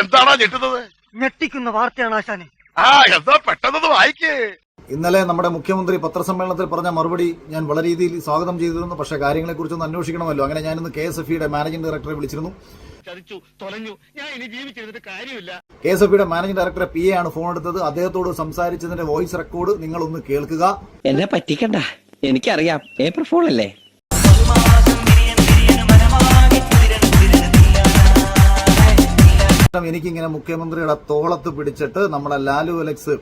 എന്താണോ ഞെട്ടുന്നത്? ഞെട്ടിക്കുന്ന വാർത്തയാണ് ആശാനെ. ആ എന്താ പെട്ടെന്ന് വായിക്കേ. ഇന്നലെ നമ്മുടെ മുഖ്യമന്ത്രി പത്രസമ്മേളനത്തിൽ പറഞ്ഞ മറുപടി ഞാൻ വളരെ രീതിയിൽ സ്വാഗതം ചെയ്തിരുന്നു. പക്ഷേ കാര്യങ്ങളെക്കുറിച്ചൊന്ന് അന്വേഷിക്കണമല്ലോ. അങ്ങനെ ഞാനിന്ന് കെ എസ് എഫ് ഇയുടെ മാനേജിംഗ് ഡയറക്ടറെ വിളിച്ചിരുന്നു. ചതിച്ചു തൊലഞ്ഞു ഞാൻ ഇനി ജീവിച്ചിരുന്നിട്ട് കാര്യമില്ല. കെ എസ് എഫ് ഇയുടെ മാനേജിംഗ് ഡയറക്ടറെ പി എ ആണ് ഫോൺ എടുത്തത്. അദ്ദേഹത്തോട് സംസാരിച്ചതിന്റെ വോയിസ് റെക്കോർഡ് നിങ്ങൾ ഒന്ന് കേൾക്കുക. എന്നെ പറ്റിക്കണ്ട. എനിക്കറിയാം. ഏപ്രിൽ ഫോൺ അല്ലേ? എനിക്കിങ്ങനെ മുഖ്യമന്ത്രിയുടെ തോളത്ത് പിടിച്ചിട്ട് നമ്മുടെ ലാലു അലക്സ്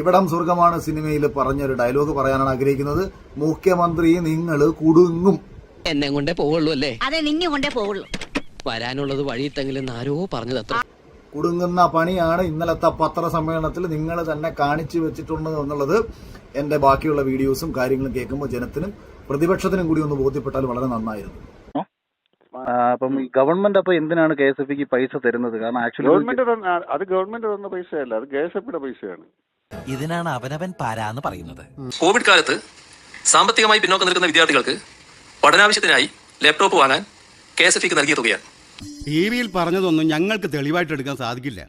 ഇവിടം സ്വർഗമാണ് സിനിമയിൽ പറഞ്ഞൊരു ഡയലോഗ് പറയാനാണ് ആഗ്രഹിക്കുന്നത്. മുഖ്യമന്ത്രി നിങ്ങൾ കുടുങ്ങും. എന്നെ കൊണ്ടേ പോവുള്ളൂ അല്ലേ? അതെ നിന്നെ കൊണ്ടേ പോവുള്ളൂ. വരാനുള്ളത് വഴി തെങ്കിലും ആരോ പറഞ്ഞത് അത്ര കുടുങ്ങുന്ന പണിയാണ് ഇന്നലത്തെ പത്രസമ്മേളനത്തിൽ നിങ്ങൾ തന്നെ കാണിച്ചു വെച്ചിട്ടുണ്ട് എന്നുള്ളത് എന്റെ ബാക്കിയുള്ള വീഡിയോസും കാര്യങ്ങളും കേൾക്കുമ്പോൾ ജനത്തിനും പ്രതിപക്ഷത്തിനും കൂടി ഒന്ന് ബോധ്യപ്പെട്ടാൽ വളരെ നന്നായിരുന്നു. അപ്പം ഈ ഗവൺമെന്റ് അപ്പൊ എന്തിനാണ് കെ എസ് എഫ് പൈസ തരുന്നത്? കാരണം ആക്ച്വലി ഗവൺമെന്റ് തന്ന അത് ഗവൺമെന്റ് തന്ന പൈസയല്ല അത് കെ എസ് എഫിയുടെ പൈസയാണ്. ഇതിനാണ് അവനവൻ പാരാന്ന് പറയുന്നത്. കോവിഡ് കാലത്ത് സാമ്പത്തികമായി പിന്നോക്കം നിൽക്കുന്ന വിദ്യാർത്ഥികൾക്ക് പഠനാവശ്യത്തിനായി ലാപ്ടോപ്പ് വാങ്ങാൻ കെ എസ് എഫ് ഇക്ക് നൽകിയ തുകയാണ്. ടി വിയിൽ പറഞ്ഞതൊന്നും ഞങ്ങൾക്ക് തെളിവായിട്ട് എടുക്കാൻ സാധിക്കില്ല.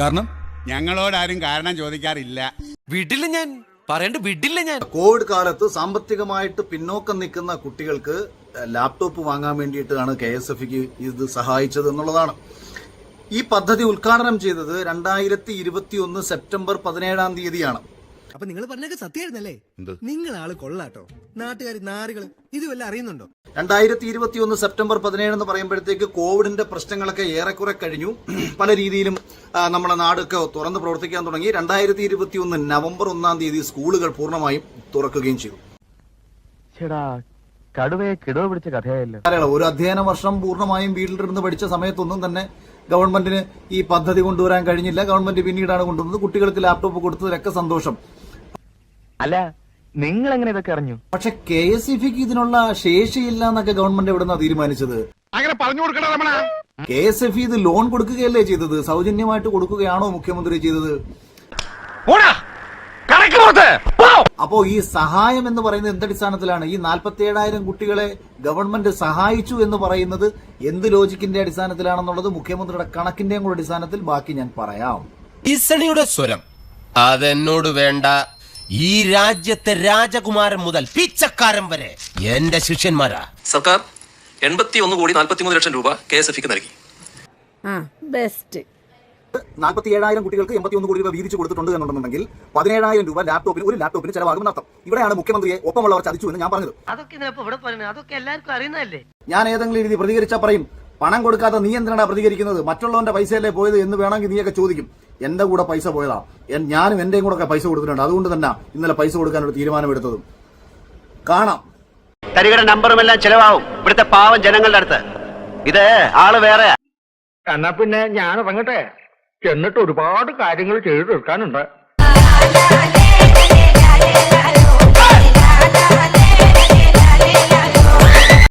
കാരണം? ഞങ്ങളോടാരും കാരണം ചോദിക്കാറില്ല. വീട്ടിൽ ഞാൻ. പറയണ്ട വിടില്ല ഞാൻ. കോവിഡ് കാലത്ത് സാമ്പത്തികമായിട്ട് പിന്നോക്കം നിൽക്കുന്ന കുട്ടികൾക്ക് ലാപ്ടോപ്പ് വാങ്ങാൻ വേണ്ടിയിട്ടാണ് കെ എസ് എഫ് ഇത് സഹായിച്ചത് എന്നുള്ളതാണ്. ഈ പദ്ധതി ഉദ്ഘാടനം ചെയ്തത് രണ്ടായിരത്തി ഇരുപത്തി ഒന്ന് സെപ്റ്റംബർ പതിനേഴാം തീയതിയാണ്. അപ്പൊ നിങ്ങൾ പറഞ്ഞൊക്കെ സത്യമായിരുന്നല്ലേ? നിങ്ങൾ ആൾ കൊള്ളാട്ടോ. നാട്ടുകാർ നാറുകൾ ഇത് വല്ല അറിയുന്നുണ്ടോ? രണ്ടായിരത്തി ഇരുപത്തി ഒന്ന് സെപ്റ്റംബർ പതിനേഴ് എന്ന് പറയുമ്പോഴത്തേക്ക് കോവിഡിന്റെ പ്രശ്നങ്ങളൊക്കെ ഏറെക്കുറെ കഴിഞ്ഞു. പല രീതിയിലും നമ്മുടെ നാടൊക്കെ തുറന്ന് പ്രവർത്തിക്കാൻ തുടങ്ങി. രണ്ടായിരത്തി ഇരുപത്തി ഒന്ന് നവംബർ ഒന്നാം തീയതി സ്കൂളുകൾ പൂർണമായും തുറക്കുകയും ചെയ്തു. കടുവയെ കിടവ് പിടിച്ച കഥയായല്ലോ. ഒരു അധ്യയന വർഷം പൂർണമായും വീട്ടിലിരുന്ന് പഠിച്ച സമയത്തൊന്നും തന്നെ ഗവൺമെന്റിന് ഈ പദ്ധതി കൊണ്ടുവരാൻ കഴിഞ്ഞില്ല. ഗവൺമെന്റ് പിന്നീടാണ് കൊണ്ടുവന്നത്. കുട്ടികൾക്ക് ലാപ്ടോപ്പ് കൊടുത്തതിലൊക്കെ സന്തോഷം. അല്ല നിങ്ങൾ എങ്ങനെ ഇതൊക്കെ അറിഞ്ഞു? പക്ഷെ കെ എസ് ഇഫിക്ക് ഇതിനുള്ള ശേഷിയില്ല എന്നൊക്കെ ഗവൺമെന്റ് എവിടുന്നാ തീരുമാനിച്ചത്? അങ്ങനെ പറഞ്ഞു കൊടുക്കണ രമണ. കെ എസ് എഫ് ഇത് ലോൺ കൊടുക്കുകയല്ലേ ചെയ്തത്? സൗജന്യമായിട്ട് കൊടുക്കുകയാണോ മുഖ്യമന്ത്രി ചെയ്തത്? അപ്പോ ഈ സഹായം എന്ന് പറയുന്നത് എന്തടിസ്ഥാനത്തിലാണ്? ഈ നാൽപ്പത്തി ഏഴായിരം കുട്ടികളെ ഗവൺമെന്റ് സഹായിച്ചു എന്ന് പറയുന്നത് എന്ത് ലോജിക്കിന്റെ അടിസ്ഥാനത്തിലാണെന്നുള്ളത് മുഖ്യമന്ത്രിയുടെ കണക്കിന്റെയും കൂടെ അടിസ്ഥാനത്തിൽ ബാക്കി ഞാൻ പറയാം. ഈസണിയുടെ സ്വരം. അതെന്നോട് വേണ്ട. ഈ രാജ്യത്തെ രാജകുമാരൻ മുതൽ പിച്ചക്കാരൻ വരെ എന്റെ ശിഷ്യന്മാരാ. സർക്കാർ എൺപത്തി ഒന്ന് കോടി നാൽപ്പത്തി മൂന്ന് ലക്ഷം രൂപ കെ എസ് എഫ് നൽകി. ബെസ്റ്റ്. നാൽപ്പത്തി ഏഴായിരം കുട്ടികൾക്ക് എൺപത്തി ഒന്ന് കോടി രൂപ വീതിച്ചു കൊടുത്തിട്ടുണ്ട് എന്നുണ്ടെന്നുണ്ടെങ്കിൽ പതിനേഴായിരം രൂപ ലാപ്ടോപ്പിന് ഒരു ലാപ്ടോപ്പിന് ചെലവാകുമെന്നർത്ഥം ഇവിടെയാണ് മുഖ്യമന്ത്രിയെ ഒപ്പമുള്ളവർ ചതിച്ചു എന്ന് ഞാൻ പറഞ്ഞത്. അതൊക്കെ ഇപ്പൊ ഇവിടെ പറയുന്നത് അതൊക്കെ എല്ലാവർക്കും അറിയുന്നതല്ലേ? ഞാൻ ഏതെങ്കിലും രീതി പ്രതികരിച്ചാൽ പറയും പണം കൊടുക്കാത്ത നീ എന്തിനാണ് പ്രതികരിക്കുന്നത്? മറ്റുള്ളവന്റെ പൈസയല്ലേ പോയത് എന്ന് വേണമെങ്കിൽ നീയൊക്കെ ചോദിക്കും. എന്റെ കൂടെ പൈസ പോയതാ. ഞാനും എന്റെയും കൂടെ ഒക്കെ പൈസ കൊടുത്തിട്ടുണ്ട്. അതുകൊണ്ട് തന്നെ ഇന്നലെ പൈസ കൊടുക്കാൻ ഒരു തീരുമാനമെടുത്തതും കാണാം. തരികട നമ്പറും എല്ലാം ചെലവാകും. ഇവിടുത്തെ പാവം ജനങ്ങളുടെ അടുത്ത്. ഇത് ആൾ വേറെ. എന്നാ പിന്നെ ഞാൻ ഇറങ്ങട്ടെ എന്നിട്ട് ഒരുപാട് കാര്യങ്ങൾ ചെയ്തു തീർക്കാനുണ്ട്.